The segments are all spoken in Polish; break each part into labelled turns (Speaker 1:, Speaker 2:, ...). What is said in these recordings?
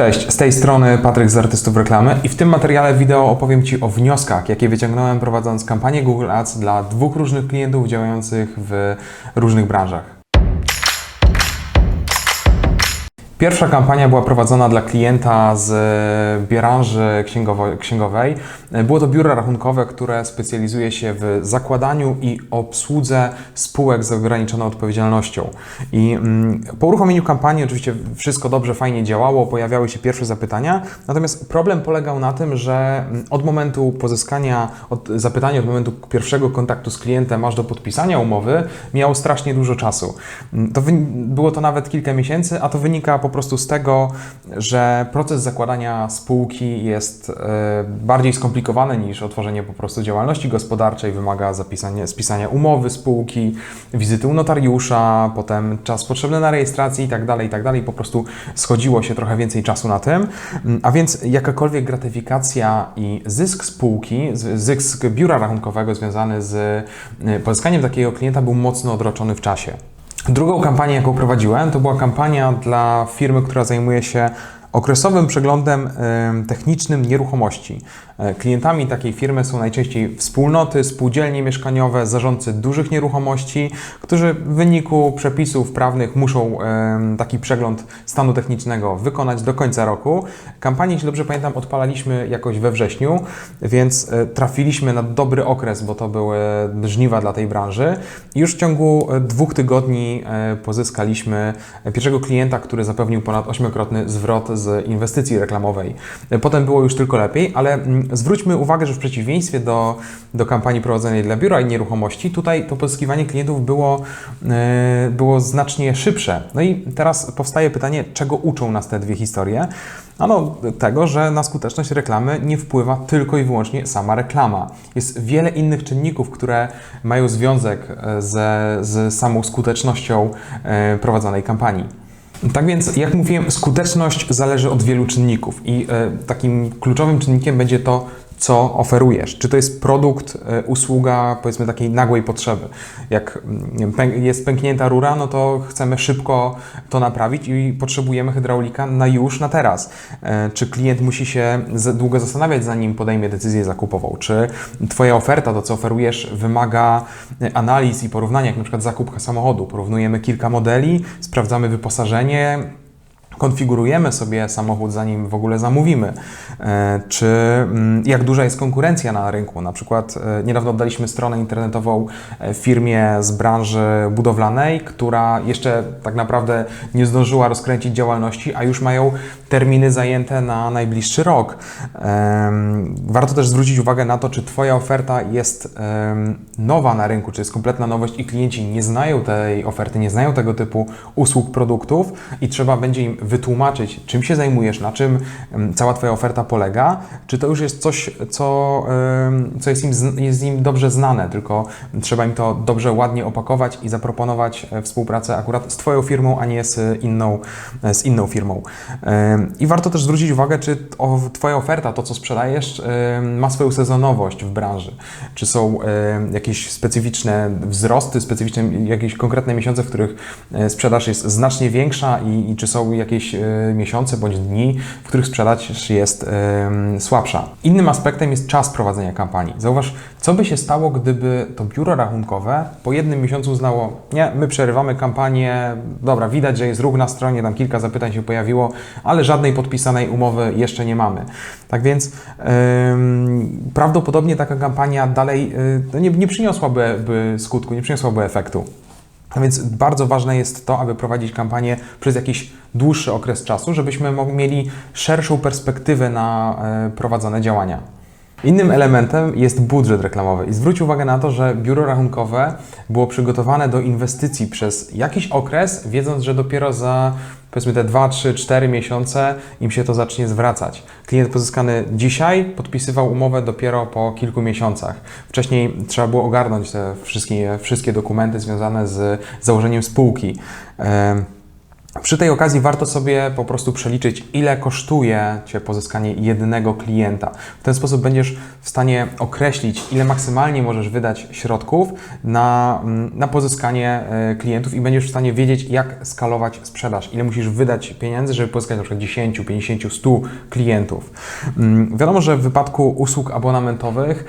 Speaker 1: Cześć, z tej strony Patryk z Artystów Reklamy i w tym materiale wideo opowiem Ci o wnioskach, jakie wyciągnąłem prowadząc kampanię Google Ads dla dwóch różnych klientów działających w różnych branżach. Pierwsza kampania była prowadzona dla klienta z branży księgowo- księgowej. Było to biuro rachunkowe, które specjalizuje się w zakładaniu i obsłudze spółek z ograniczoną odpowiedzialnością. I mm, po uruchomieniu kampanii oczywiście wszystko dobrze, fajnie działało, pojawiały się pierwsze zapytania, natomiast problem polegał na tym, że mm, od momentu pozyskania, od zapytania, od momentu pierwszego kontaktu z klientem aż do podpisania umowy miało strasznie dużo czasu. Mm, To było to nawet kilka miesięcy, a to wynika po prostu z tego, że proces zakładania spółki jest e, bardziej skomplikowany niż otworzenie po prostu działalności gospodarczej. Wymaga zapisania, spisania umowy spółki, wizyty u notariusza, potem czas potrzebny na rejestrację i tak dalej, i tak dalej. Po prostu schodziło się trochę więcej czasu na tym. Mm, A więc jakakolwiek gratyfikacja i zysk spółki, zysk biura rachunkowego związany z e, pozyskaniem takiego klienta był mocno odroczony w czasie. Drugą kampanię, jaką prowadziłem, to była kampania dla firmy, która zajmuje się okresowym przeglądem em, technicznym nieruchomości. E, Klientami takiej firmy są najczęściej wspólnoty, spółdzielnie mieszkaniowe, zarządcy dużych nieruchomości, którzy w wyniku przepisów prawnych muszą taki przegląd stanu technicznego wykonać do końca roku. Kampanię, jeśli dobrze pamiętam, odpalaliśmy jakoś we wrześniu, więc e, trafiliśmy na dobry okres, bo to były żniwa dla tej branży. I już w ciągu e, dwóch tygodni pozyskaliśmy pierwszego klienta, który zapewnił ponad ośmiokrotny zwrot z inwestycji reklamowej. Potem było już tylko lepiej, ale mm, zwróćmy uwagę, że w przeciwieństwie do, do kampanii prowadzonej dla biura i nieruchomości, tutaj to pozyskiwanie klientów było, e, było znacznie szybsze. No i teraz powstaje pytanie, czego uczą nas te dwie historie? Ano tego, że na skuteczność reklamy nie wpływa tylko i wyłącznie sama reklama. Jest wiele innych czynników, które mają związek e, ze, z samą skutecznością e, prowadzonej kampanii. Tak więc, jak mówiłem, skuteczność zależy od wielu czynników i e, takim kluczowym czynnikiem będzie to, co oferujesz. Czy to jest produkt, e, usługa, powiedzmy takiej nagłej potrzeby. Jak jest pęknięta rura, no to chcemy szybko to naprawić i potrzebujemy hydraulika na już, na teraz. E, Czy klient musi się długo zastanawiać, zanim podejmie decyzję zakupową? Czy Twoja oferta, to co oferujesz, wymaga e, analiz i porównania, jak na przykład zakup samochodu. Porównujemy kilka modeli, sprawdzamy wyposażenie, konfigurujemy sobie samochód, zanim w ogóle zamówimy. E, Czy mm, jak duża jest konkurencja na rynku? Na przykład e, niedawno oddaliśmy stronę internetową e, firmie z branży budowlanej, która jeszcze tak naprawdę nie zdążyła rozkręcić działalności, a już mają terminy zajęte na najbliższy rok. Warto też zwrócić uwagę na to, czy Twoja oferta jest nowa na rynku, czy jest kompletna nowość i klienci nie znają tej oferty, nie znają tego typu usług, produktów i trzeba będzie im wytłumaczyć, czym się zajmujesz, na czym cała Twoja oferta polega, czy to już jest coś, co, co jest, im, jest im dobrze znane, tylko trzeba im to dobrze, ładnie opakować i zaproponować e, współpracę akurat z Twoją firmą, a nie z inną, e, z inną firmą. I warto też zwrócić uwagę, czy Twoja oferta, to co sprzedajesz, ma swoją sezonowość w branży. Czy są jakieś specyficzne wzrosty, specyficzne jakieś konkretne miesiące, w których e, sprzedaż jest znacznie większa i, i czy są jakieś e, miesiące bądź dni, w których sprzedaż jest słabsza. Innym aspektem jest czas prowadzenia kampanii. Zauważ, co by się stało, gdyby to biuro rachunkowe po jednym miesiącu uznało, nie, my przerywamy kampanię, dobra, widać, że jest ruch na stronie, tam kilka zapytań się pojawiło, ale żadnej podpisanej umowy jeszcze nie mamy. Tak więc prawdopodobnie taka kampania dalej y, no nie, nie przyniosłaby by skutku, nie przyniosłaby efektu. A więc bardzo ważne jest to, aby prowadzić kampanię przez jakiś dłuższy okres czasu, żebyśmy mieli szerszą perspektywę na e, prowadzone działania. Innym elementem jest budżet reklamowy i zwróć uwagę na to, że biuro rachunkowe było przygotowane do inwestycji przez jakiś okres, wiedząc, że dopiero za powiedzmy te 2, 3, 4 miesiące im się to zacznie zwracać. Klient pozyskany dzisiaj podpisywał umowę dopiero po kilku miesiącach. Wcześniej trzeba było ogarnąć te wszystkie, wszystkie dokumenty związane z założeniem spółki. Przy tej okazji warto sobie po prostu przeliczyć, ile kosztuje Cię pozyskanie jednego klienta. W ten sposób będziesz w stanie określić, ile maksymalnie możesz wydać środków na, mm, na pozyskanie e, klientów i będziesz w stanie wiedzieć, jak skalować sprzedaż, ile musisz wydać pieniędzy, żeby pozyskać przykład 10, 50, 100 klientów. Mm, Wiadomo, że w wypadku usług abonamentowych,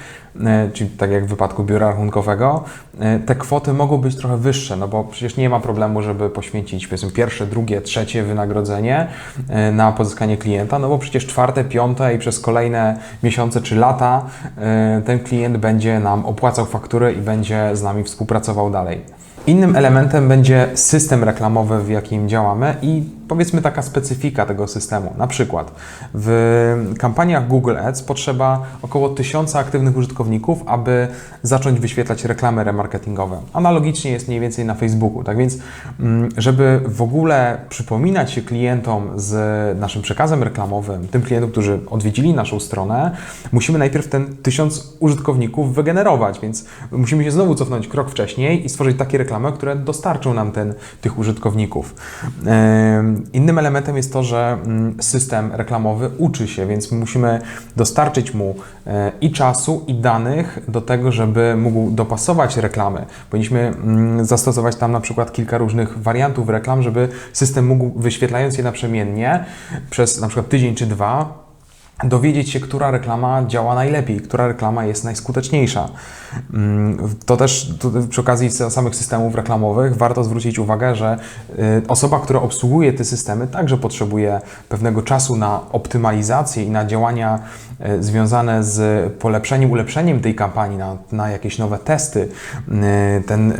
Speaker 1: e, czyli tak jak w wypadku biura rachunkowego, e, te kwoty mogą być trochę wyższe, no bo przecież nie ma problemu, żeby poświęcić powiedzmy pierwsze, drugie, trzecie wynagrodzenie e, na pozyskanie klienta, no bo przecież czwarte, piąte i przez kolejne miesiące czy lata e, ten klient będzie nam opłacał faktury i będzie z nami współpracował dalej. Innym elementem będzie system reklamowy, w jakim działamy i powiedzmy taka specyfika tego systemu. Na przykład w kampaniach Google Ads potrzeba około 1000 aktywnych użytkowników, aby zacząć wyświetlać reklamy remarketingowe. Analogicznie jest mniej więcej na Facebooku. Tak więc, mm, żeby w ogóle przypominać się klientom z naszym przekazem reklamowym, tym klientom, którzy odwiedzili naszą stronę, musimy najpierw ten 1000 użytkowników wygenerować, więc musimy się znowu cofnąć krok wcześniej i stworzyć takie reklamy, które dostarczą nam ten, tych użytkowników. Ym, Innym elementem jest to, że mm, system reklamowy uczy się, więc musimy dostarczyć mu e, i czasu, i danych do tego, żeby mógł dopasować reklamy. Powinniśmy mm, zastosować tam na przykład kilka różnych wariantów reklam, żeby system mógł, wyświetlając je naprzemiennie przez na przykład tydzień czy dwa, dowiedzieć się, która reklama działa najlepiej, która reklama jest najskuteczniejsza. Mm, To też przy okazji samych systemów reklamowych warto zwrócić uwagę, że y, osoba, która obsługuje te systemy, także potrzebuje pewnego czasu na optymalizację i na działania y, związane z polepszeniem, ulepszeniem tej kampanii, na, na jakieś nowe testy. Y, Ten,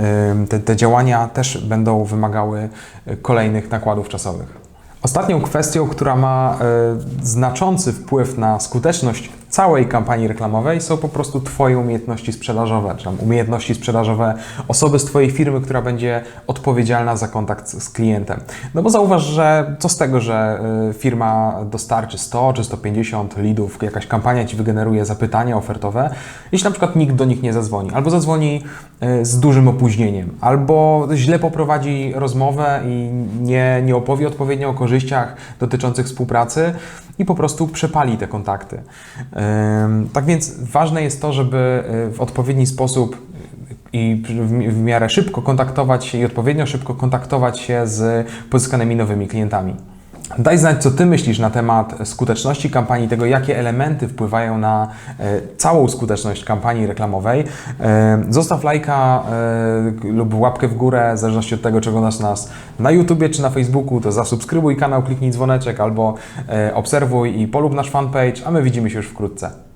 Speaker 1: te, te działania też będą wymagały kolejnych nakładów czasowych. Ostatnią kwestią, która ma e, znaczący wpływ na skuteczność całej kampanii reklamowej, są po prostu Twoje umiejętności sprzedażowe, czy tam umiejętności sprzedażowe osoby z Twojej firmy, która będzie odpowiedzialna za kontakt z klientem. No bo zauważ, że co z tego, że e, firma dostarczy 100 czy 150 lidów, jakaś kampania Ci wygeneruje zapytania ofertowe, jeśli na przykład nikt do nich nie zadzwoni, albo zadzwoni e, z dużym opóźnieniem, albo źle poprowadzi rozmowę i nie, nie opowie odpowiednio o korzyściach dotyczących współpracy i po prostu przepali te kontakty. Tak więc ważne jest to, żeby y, w odpowiedni sposób i w miarę szybko kontaktować się i odpowiednio szybko kontaktować się z pozyskanymi nowymi klientami. Daj znać, co Ty myślisz na temat skuteczności kampanii, tego, jakie elementy wpływają na e, całą skuteczność kampanii reklamowej. E, zostaw lajka e, lub łapkę w górę, w zależności od tego, czego oglądasz nas na YouTubie czy na Facebooku, to zasubskrybuj kanał, kliknij dzwoneczek albo obserwuj i polub nasz fanpage, a my widzimy się już wkrótce.